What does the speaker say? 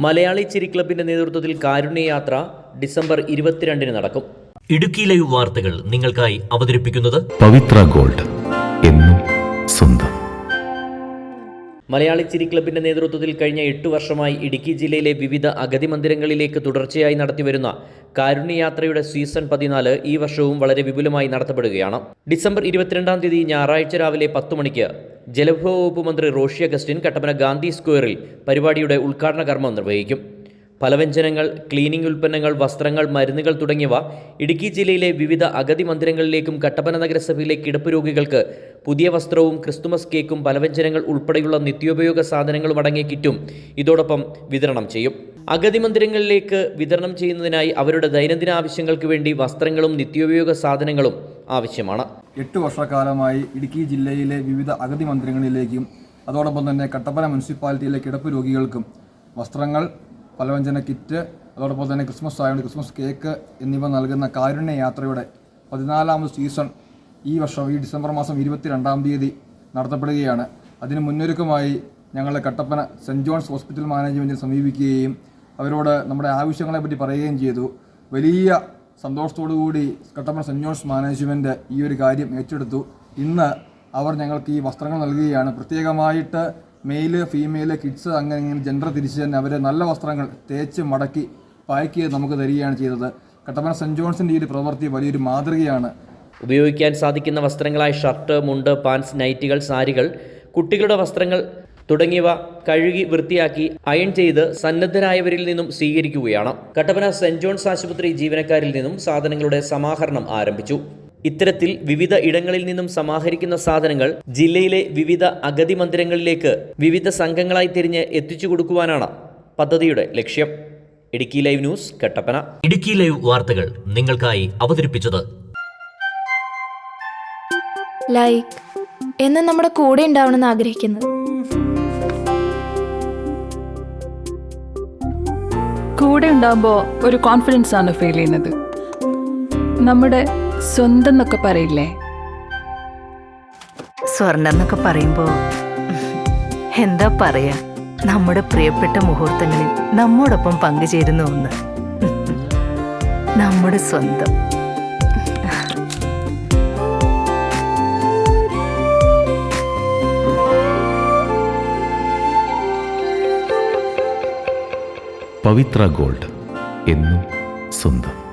മലയാളി ചിരി ക്ലബിന്റെ നേതൃത്വത്തിൽ കാരുണ്യയാത്ര ഡിസംബർ ഇരുപത്തിരണ്ടിന് നടക്കും. ഇടുക്കി ലൈവ് വാർത്തകൾ നിങ്ങൾക്കായി അവതരിപ്പിക്കുന്നത് പവിത്ര ഗോൾഡ്. മലയാളി ചിരി ക്ലബിന്റെ നേതൃത്വത്തിൽ കഴിഞ്ഞ എട്ട് വർഷമായി ഇടുക്കി ജില്ലയിലെ വിവിധ അഗതി മന്ദിരങ്ങളിലേക്ക് തുടർച്ചയായി നടത്തിവരുന്ന കാരുണ്യയാത്രയുടെ സീസൺ പതിനാല് ഈ വർഷവും വളരെ വിപുലമായി നടത്തപ്പെടുകയാണ്. ഡിസംബർ ഇരുപത്തിരണ്ടാം തീയതി ഞായറാഴ്ച രാവിലെ പത്ത് മണിക്ക് ജലവിഭവ വകുപ്പ് മന്ത്രി റോഷി അഗസ്റ്റിൻ കട്ടപ്പന ഗാന്ധി സ്ക്വയറിൽ പരിപാടിയുടെ ഉദ്ഘാടന കർമ്മം നിർവഹിക്കും. പലവ്യഞ്ജനങ്ങൾ ക്ലീനിംഗ് ഉൽപ്പന്നങ്ങൾ വസ്ത്രങ്ങൾ മരുന്നുകൾ തുടങ്ങിയവ ഇടുക്കി ജില്ലയിലെ വിവിധ അഗതി മന്ദിരങ്ങളിലേക്കും കട്ടപ്പന നഗരസഭയിലെ കിടപ്പ് രോഗികൾക്ക് പുതിയ വസ്ത്രവും ക്രിസ്തുമസ് കേക്കും പലവ്യഞ്ജനങ്ങൾ ഉൾപ്പെടെയുള്ള നിത്യോപയോഗ സാധനങ്ങളും അടങ്ങിയ കിറ്റും ഇതോടൊപ്പം വിതരണം ചെയ്യും. അഗതി മന്ദിരങ്ങളിലേക്ക് വിതരണം ചെയ്യുന്നതിനായി അവരുടെ ദൈനംദിന ആവശ്യങ്ങൾക്ക് വേണ്ടി വസ്ത്രങ്ങളും നിത്യോപയോഗ സാധനങ്ങളും ആവശ്യമാണ്. എട്ട് വർഷക്കാലമായി ഇടുക്കി ജില്ലയിലെ വിവിധ അഗതി മന്ദിരങ്ങളിലേക്കും അതോടൊപ്പം തന്നെ കട്ടപ്പന മുനിസിപ്പാലിറ്റിയിലെ കിടപ്പ് രോഗികൾക്കും വസ്ത്രങ്ങൾ പലവ്യഞ്ജന കിറ്റ് അതോടൊപ്പം തന്നെ ക്രിസ്മസ് ആയതുകൊണ്ട് ക്രിസ്മസ് കേക്ക് എന്നിവ നൽകുന്ന കാരുണ്യ യാത്രയുടെ പതിനാലാമത് സീസൺ ഈ വർഷം ഈ ഡിസംബർ മാസം ഇരുപത്തിരണ്ടാം തീയതി നടത്തപ്പെടുകയാണ്. അതിന് മുന്നൊരുക്കമായി ഞങ്ങൾ കട്ടപ്പന സെന്റ് ജോൺസ് ഹോസ്പിറ്റൽ മാനേജ്മെന്റിനെ സമീപിക്കുകയും അവരോട് നമ്മുടെ ആവശ്യങ്ങളെ ആവശ്യങ്ങളെപ്പറ്റി പറയുകയും ചെയ്തു. വലിയ കൂടി കട്ടപ്പന സെന്റ് ജോൺസ് മാനേജ്മെന്റ് ഈ ഒരു കാര്യം ഏറ്റെടുത്തു. ഇന്ന് അവർ ഞങ്ങൾക്ക് ഈ വസ്ത്രങ്ങൾ നൽകുകയാണ്. പ്രത്യേകമായിട്ട് മെയിൽ ഫീമെയിൽ കിഡ്സ് അങ്ങനെ ഇങ്ങനെ ജെൻഡർ തിരിച്ച് തന്നെ അവരെ നല്ല വസ്ത്രങ്ങൾ തേച്ച് മടക്കി പാക്ക് ചെയ്ത് നമുക്ക് തരികയാണ് ചെയ്തത്. കട്ടപ്പന സെന്റ് ജോൺസിന്റെ ഈ ഒരു പ്രവൃത്തി വലിയൊരു മാതൃകയാണ്. ഉപയോഗിക്കാൻ സാധിക്കുന്ന വസ്ത്രങ്ങളായ ഷർട്ട് മുണ്ട് പാൻസ് നൈറ്റികൾ സാരികൾ കുട്ടികളുടെ വസ്ത്രങ്ങൾ തുടങ്ങിയവ കഴുകി വൃത്തിയാക്കി അയൺ ചെയ്ത് സന്നദ്ധരായവരിൽ നിന്നും സ്വീകരിക്കുകയാണ്. കട്ടപ്പന സെന്റ് ജോൺസ് ആശുപത്രി ജീവനക്കാരിൽ നിന്നും സാധനങ്ങളുടെ സമാഹരണം ആരംഭിച്ചു. ഇത്തരത്തിൽ വിവിധ ഇടങ്ങളിൽ നിന്നും സമാഹരിക്കുന്ന സാധനങ്ങൾ ജില്ലയിലെ വിവിധ അഗതി മന്ദിരങ്ങളിലേക്ക് വിവിധ സംഘങ്ങളായി തിരിഞ്ഞ് എത്തിച്ചു കൊടുക്കുവാനാണ് പദ്ധതിയുടെ ലക്ഷ്യം. Idukki live news Kattappana. Idukki live വാർത്തകൾ നിങ്ങൾക്കായി അവതരിപ്പിച്ചത് ലൈക്ക് എന്ന് നമ്മുടെ കൂടെ ഉണ്ടാവണമെന്ന് ആഗ്രഹിക്കുന്നു കൂടെ ഉണ്ടാകുമ്പോൾ ഒരു കോൺഫിഡൻസ് ആണ് ഫീൽ ചെയ്യുന്നത്. നമ്മുടെ സ്വന്തം എന്നൊക്കെ പറയില്ലേ? സ്വർണം എന്നൊക്കെ പറയുമ്പോ എന്താ പറയാ? നമ്മുടെ പ്രിയപ്പെട്ട മുഹൂർത്തങ്ങളിൽ നമ്മോടൊപ്പം പങ്കുചേരുന്ന ഒന്ന്. നമ്മുടെ സ്വന്തം. പവിത്ര ഗോൾഡ് എന്നും സ്വന്തം.